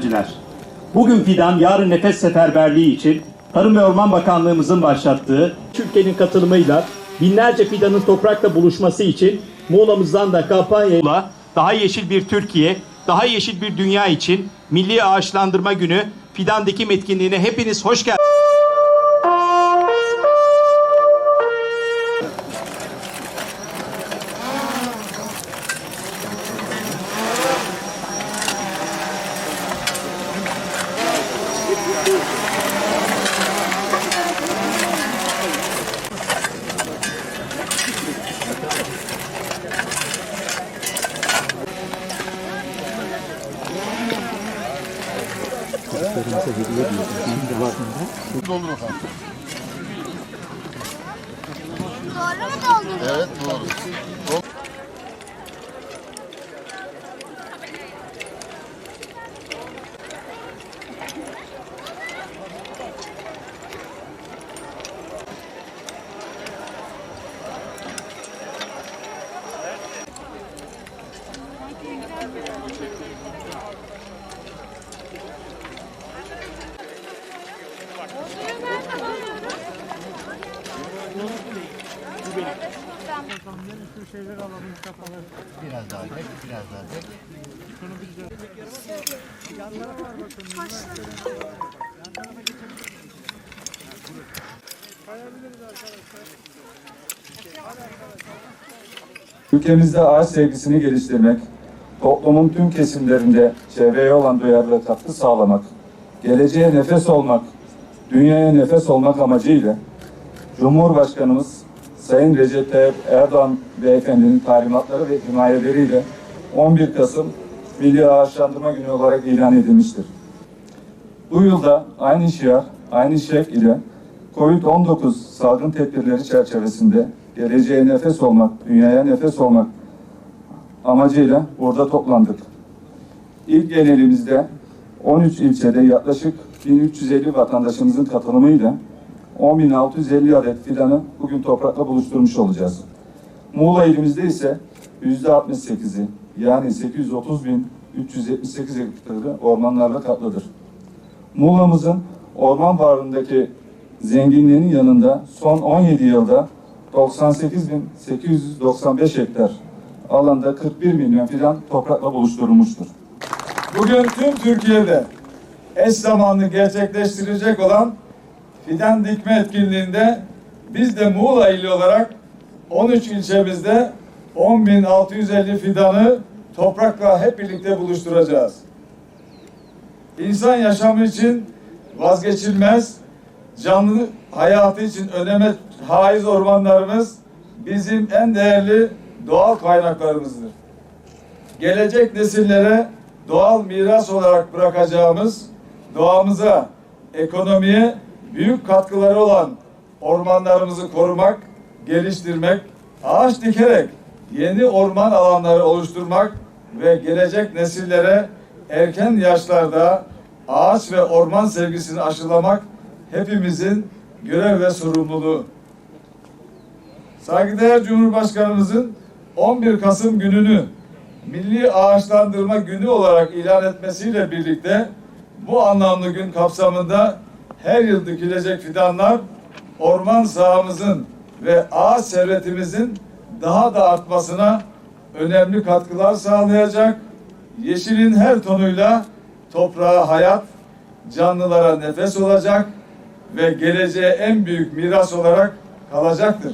öğrenciler. Bugün fidan, yarın nefes seferberliği için Tarım ve Orman Bakanlığımızın başlattığı Türkiye'nin katılımıyla binlerce fidanın toprakla buluşması için Muğla'mızdan da kampanyayla daha yeşil bir Türkiye, daha yeşil bir dünya için Milli Ağaçlandırma Günü fidan dikim etkinliğine hepiniz hoş geldiniz. Doğru mu doldurdun? Evet doğru. Biraz daha çek, biraz daha çek. Ülkemizde ağaç sevgisini geliştirmek, toplumun tüm kesimlerinde çevreye olan duyarlılığa katkı sağlamak, geleceğe nefes olmak, dünyaya nefes olmak amacıyla Cumhurbaşkanımız Sayın Recep Tayyip Erdoğan Beyefendinin talimatları ve himayeleriyle 11 Kasım Milli Ağaçlandırma Günü olarak ilan edilmiştir. Bu yılda aynı şiar, aynı şevk ile COVID-19 salgın tedbirleri çerçevesinde geleceğe nefes olmak, dünyaya nefes olmak amacıyla burada toplandık. İlk genelimizde 13 ilçede yaklaşık 1350 vatandaşımızın katılımıyla 10.650 adet fidanı bugün toprakla buluşturmuş olacağız. Muğla ilimizde ise %68'i yani 830.378 hektarı ormanlarla kaplıdır. Muğla'mızın orman varlığındaki zenginliğinin yanında son 17 yılda 98.895 hektar alanda 41 milyon fidan toprakla buluşturulmuştur. Bugün tüm Türkiye'de eş zamanlı gerçekleştirilecek olan fidan dikme etkinliğinde biz de Muğla ili olarak 13 ilçemizde 10.650 fidanı toprakla hep birlikte buluşturacağız. İnsan yaşamı için vazgeçilmez, canlı hayatı için öneme haiz ormanlarımız bizim en değerli doğal kaynaklarımızdır. Gelecek nesillere doğal miras olarak bırakacağımız doğamıza, ekonomiye büyük katkıları olan ormanlarımızı korumak, geliştirmek, ağaç dikerek yeni orman alanları oluşturmak ve gelecek nesillere erken yaşlarda ağaç ve orman sevgisini aşılamak hepimizin görev ve sorumluluğu. Saygıdeğer Cumhurbaşkanımızın 11 Kasım gününü Milli Ağaçlandırma Günü olarak ilan etmesiyle birlikte bu anlamlı gün kapsamında her yıl dikilecek fidanlar orman sahamızın ve ağaç servetimizin daha da artmasına önemli katkılar sağlayacak. Yeşilin her tonuyla toprağa hayat, canlılara nefes olacak ve geleceğe en büyük miras olarak kalacaktır.